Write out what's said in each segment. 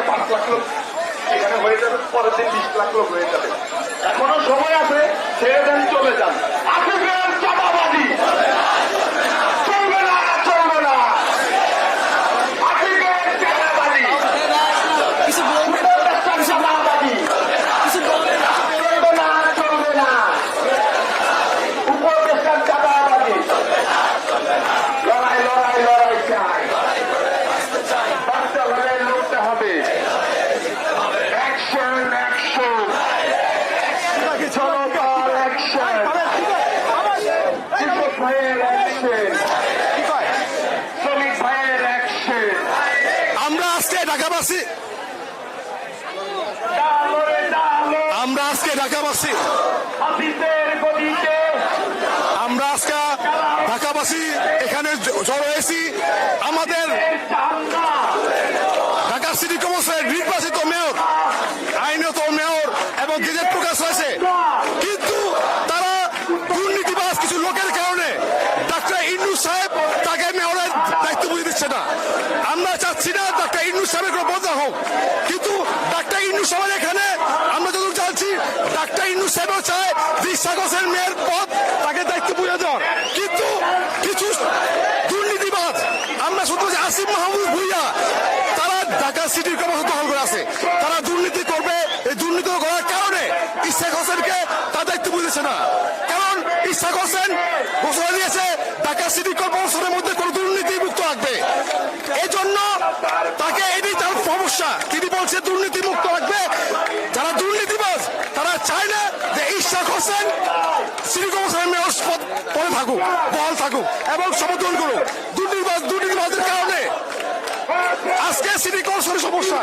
আজকে পাঁচ লাখ লোক এখানে হয়ে যাবে, পরের দিন বিশ লাখ লোক হয়ে যাবে। এখনও সময় আছে, ছেড়ে দেন, চলে যান। আসুন চায় দৃষ্টা মেয়ের পথ তাকে দায়িত্ব বুঝে দেওয়ার। কিন্তু কিছু দুর্নীতিবাদ, আমরা শুধু যে আসিফ মাহমুদ ভুইয়া, তারা ঢাকা সিটির কর্মসূচি দখল করে আছে। তারা দুর্নীতি করবে, এই দুর্নীতি করার কারণে ইশাক হোসেনকে তার দায়িত্ব বুঝেছে না। কারণ ইশাক হোসেন ঘোষণা দিয়েছে, ঢাকা সিটি কর্পোরেশনের মধ্যে কোনো দুর্নীতি মুক্ত রাখবে এই জন্য তাকে এটি তার সমস্যা। তিনি বলছে দুর্নীতি মুক্ত রাখবে যারা দুর্নীতিবাজ, তারা চায় না পার্সেন্ট সিলিকন মেয়র পরে থাকুক, বহাল থাকুক এবং সমর্থন করুক। দুর্নীতিবাজ দুর্নীতিবাজের কারণে আজকে সিটি কাউন্সিল সমস্যা।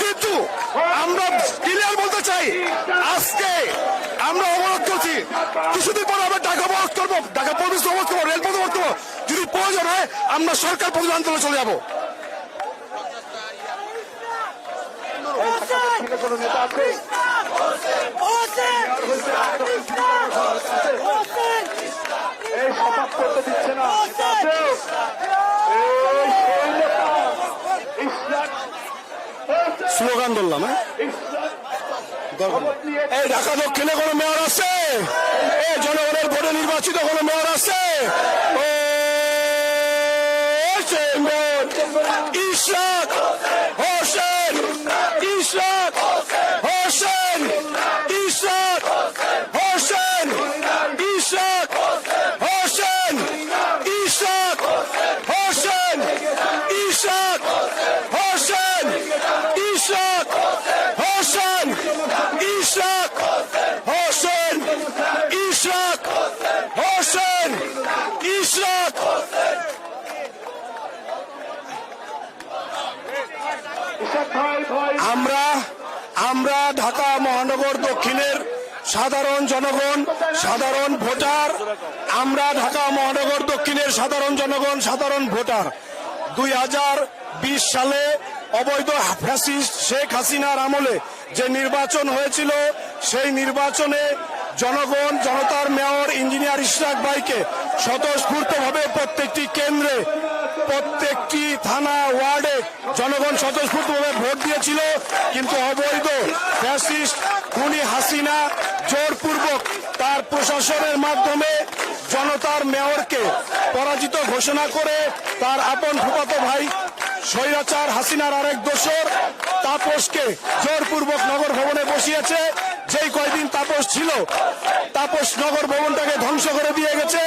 কিন্তু আমরা ক্লিয়ার বলতে চাই, আজকে আমরা অবরোধ করছি। কিছুদিন পরে আমরা ঢাকা অবরোধ করব, ঢাকা পরিবেশ অবরোধ করব, রেলপথ অবরোধ করব। যদি প্রয়োজন হয়, আমরা সরকার প্রতি আন্দোলনে চলে যাব। কোনো এই শপথ করতে স্লোগান ধরলাম হ্যাঁ? এই ঢাকা দক্ষিণে কোনো মেয়র আছে? এই জনগণের ভোটে নির্বাচিত কোনো মেয়র আছে? ইশাক হোসেন ইশাক হোসেন Islam! মহানগর দক্ষিণের সাধারণ জনগণ, সাধারণ ভোটার, আমরা ঢাকা মহানগর দক্ষিণের সাধারণ জনগণ, সাধারণ ভোটার। দুই হাজার বিশ সালে অবৈধ ফ্যাসিস্ট শেখ হাসিনার আমলে যে নির্বাচন হয়েছিল, সেই নির্বাচনে জনগণ, জনতার মেয়র ইঞ্জিনিয়ার ইশরাক ভাইকে স্বতঃস্ফূর্তভাবে প্রত্যেকটি কেন্দ্রে, প্রত্যেকটি থানা জনগণ স্বতঃস্ফূর্তভাবে ভোট দিয়েছিল, কিন্তু অবৈধ ফ্যাসিস্ট খুনি হাসিনা জোরপূর্বক তার প্রশাসনের মাধ্যমে জনতার মেয়রকে পরাজিত ঘোষণা করে তার আপন ফুপাতো ভাই স্বৈরাচার হাসিনার আরেক দোসর তাপসকে জোরপূর্বক নগর ভবনে বসিয়েছে। যেই কয়দিন তাপস ছিল, তাপস নগর ভবনটাকে ধ্বংস করে দিয়ে গেছে।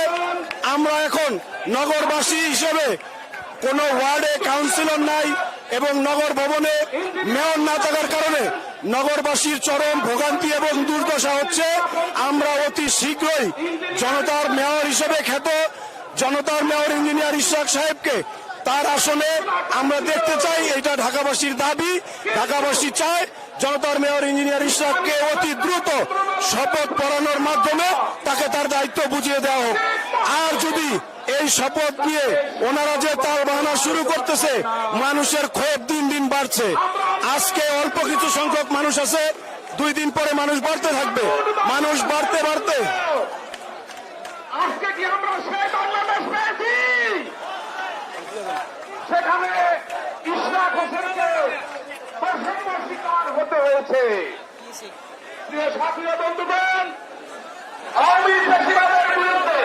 আমরা এখন নগরবাসী হিসেবে কোনো ওয়ার্ডে কাউন্সিলর নাই এবং নগর ভবনে মেয়র না থাকার কারণে নগরবাসীর চরম ভোগান্তি এবং দুর্দশা হচ্ছে। আমরা অতি শীঘ্রই জনতার মেয়র হিসেবে খ্যাত, জনতার মেয়র ইঞ্জিনিয়ার ইশাক সাহেবকে তার আসনে আমরা দেখতে চাই। এটা ঢাকাবাসীর দাবি। ঢাকাবাসী চায় জনতার মেয়র ইঞ্জিনিয়ার ইশরাককে অতি দ্রুত শপথ পড়ানোর মাধ্যমে তাকে তার দায়িত্ব বুঝিয়ে দেওয়া হোক। আর যদি এই শপথ নিয়ে ওনারা যে তার বাহানা শুরু করতেছে, মানুষের ক্ষোভ দিন দিন বাড়ছে। আজকে অল্প কিছু সংখ্যক মানুষ আছে, দুই দিন পরে মানুষ বাড়তে থাকবে। মানুষ বাড়তে বাড়তে সেখানে হোসেনকে বৈষম্য হয়েছে। বিরুদ্ধে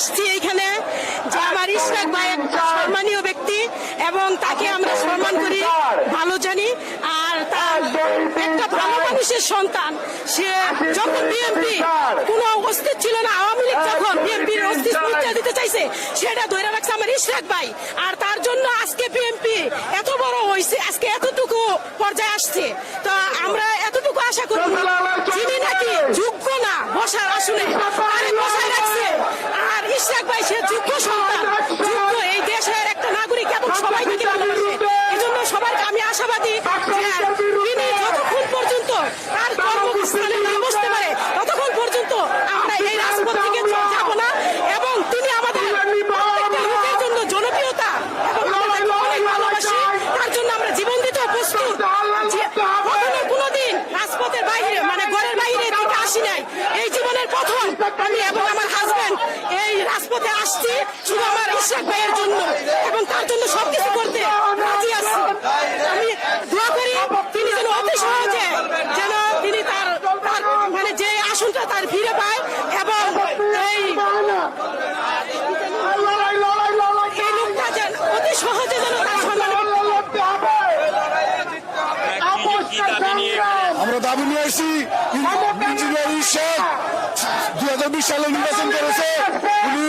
আসছি এখানে যে আমার ইশরাক ভাই সম্মানীয় ব্যক্তি এবং তাকে আমরা সম্মান করি, ভালো জানি। আর তার একটা ভালো মানুষের সন্তান, সে যখন বিএনপি কোনো অস্তিত্ব ছিল না। আওয়ামী লীগ যখন বিএনপির অস্তিত্ব উচ্চা দিতে চাইছে, সেটা ধরে রাখছে আমার ইশরাক ভাই। আর তার জন্য আজকে বিএনপি এত বড় হয়েছে, আজকে এতটুকু পর্যায়ে আসছে। তো আমরা এতটুকু আশা করি, যিনি নাকি যোগ্য না, বসার আসনে আরে বসায় রাখছে। ইশরাক ভাই সে যোগ্য সন্তান যোগ্য এই দেশের একটা নাগরিক এবং সবাই তাকে ভালোবাসে এই জন্য সবাইকে আমি আশাবাদী বেশি ইঞ্জিনিয়ারিং শেখ দুই হাজার বিশ সালে নির্বাচন করেছে। উনি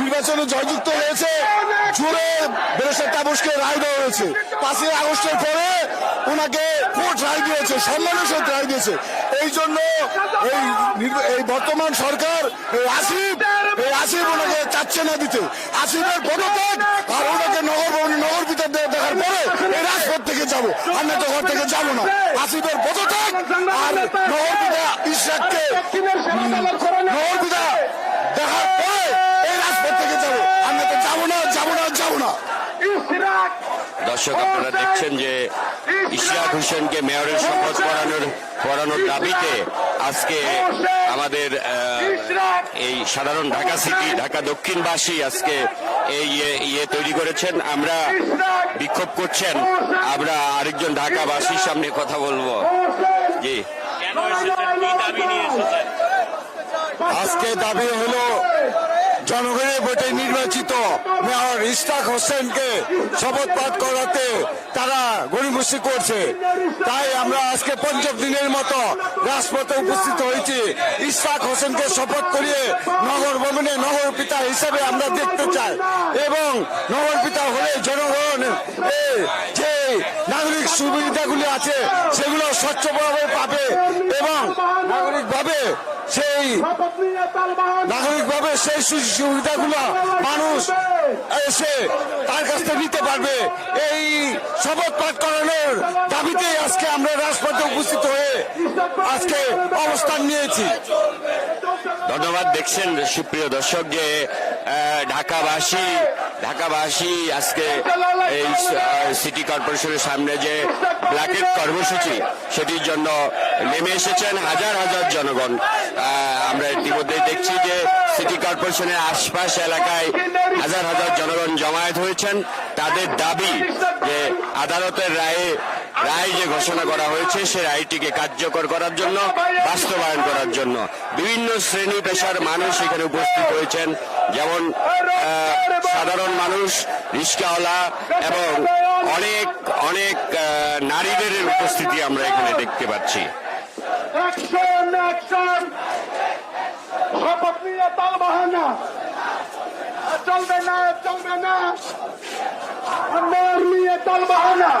নির্বাচনে জয়যুক্ত হয়েছে। জুড়ে বেরেসার তাবসকে রায় দেওয়া হয়েছে। পাঁচই আগস্টের পরে ওনাকে কোর্ট রায় দিয়েছে, সম্মানের সাথে রায় দিয়েছে। এই জন্য এই বর্তমান সরকার, এই আসিফ এই আসিফ ওনাকে চাচ্ছে না দিতে। আসিফের পদত্যাগ আর ওনাকে নগর নগর ভিতর দেখার পরে এই রাজপথ থেকে যাব। আমরা তো ঘর থেকে যাব না। আসিফের পদত্যাগ আর নগর পিতা ইশরাককে নগর পিতা দেখার পরে এই রাজপথ থেকে যাব। আমরা তো যাব না যাব না যাব না। দর্শক আপনারা দেখছেন যে ইশরাক হোসেনকে মেয়রের শপথ পড়ানোর পড়ানোর দাবিতে আজকে আমাদের এই সাধারণ ঢাকা সিটি ঢাকা দক্ষিণবাসী আজকে এই ইয়ে- ইয়ে তৈরি করেছেন। আমরা বিক্ষোভ করছেন। আমরা আরেকজন ঢাকাবাসীর সামনে কথা বলব। জি। আজকে দাবি হলো জনগণের ভোটে নির্বাচিত মেয়র ইস্তাক হোসেনকে শপথ পাঠ করাতে তারা গরিবসি করছে। তাই আমরা আজকে পঞ্চম দিনের মতো রাজপথে উপস্থিত হয়েছি। ইস্তাক হোসেনকে শপথ করিয়ে নগর ভবনে নগর পিতা হিসেবে আমরা দেখতে চাই এবং নগর পিতা হলে জনগণ যে নাগরিক সুবিধাগুলি আছে, সেগুলো স্বচ্ছভাবে পাবে এবং নাগরিকভাবে সেই নাগরিকভাবে সেই সুবিধাগুলো মানুষ এসে তার কাছ থেকে নিতে পারবে। এই শপথ পাঠ করানোর দাবিতে আজকে আমরা রাজপথে উপস্থিত হয়ে আজকে অবস্থান নিয়েছি। ধন্যবাদ দেখছেন সুপ্রিয় দর্শক যে ঢাকাবাসী ঢাকাবাসী আজকে এই সিটি কর্পোরেশনের সামনে যে ব্ল্যাকেট কর্মসূচি, সেটির জন্য নেমে এসেছেন হাজার হাজার জনগণ। আমরা ইতিমধ্যে দেখছি যে সিটি কর্পোরেশনের আশপাশ এলাকায় হাজার হাজার জনগণ জমায়েত হয়েছেন। তাদের দাবি যে আদালতের রায়ে রায় যে ঘোষণা করা হয়েছে, সে রায়টিকে কার্যকর করার জন্য, বাস্তবায়ন করার জন্য। বিভিন্ন শ্রেণি পেশার মানুষ এখানে উপস্থিত হয়েছেন, যেমন সাধারণ মানুষ রিস্কাওয়ালা এবং অনেক অনেক নারীদের উপস্থিতি আমরা এখানে দেখতে পাচ্ছি। চলবে না চলবে না। নিয়ে তাল বাহানা